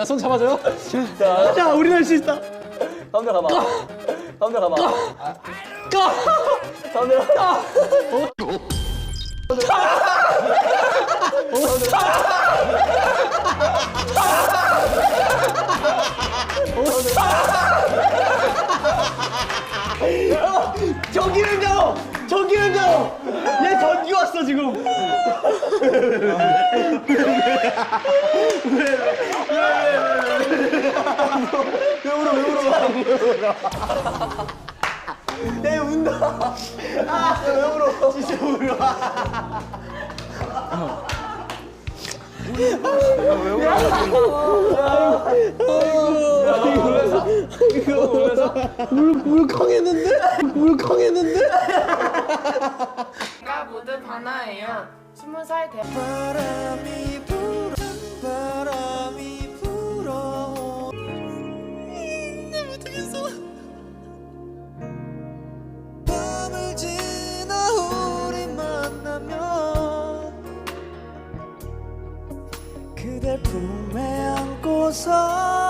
나 손 잡아줘요. 자, 자, 우리 할 수 있다. 가운데 가봐. 가운데 가봐. 까. 가운데 가봐. 전기를 잡아! 전기를 잡아! 왔어, 지금. 왜 울어 왜 울어 왜 울어. 내 운다. 아왜 울어. 진짜 울어. 울컥했는데? 울컥했는데? 바나예요. 스무 살 대. 바람이 불어, 바람이 불어. 못하겠어. 밤을 지나 우리 만나면 그댈 품에 안고서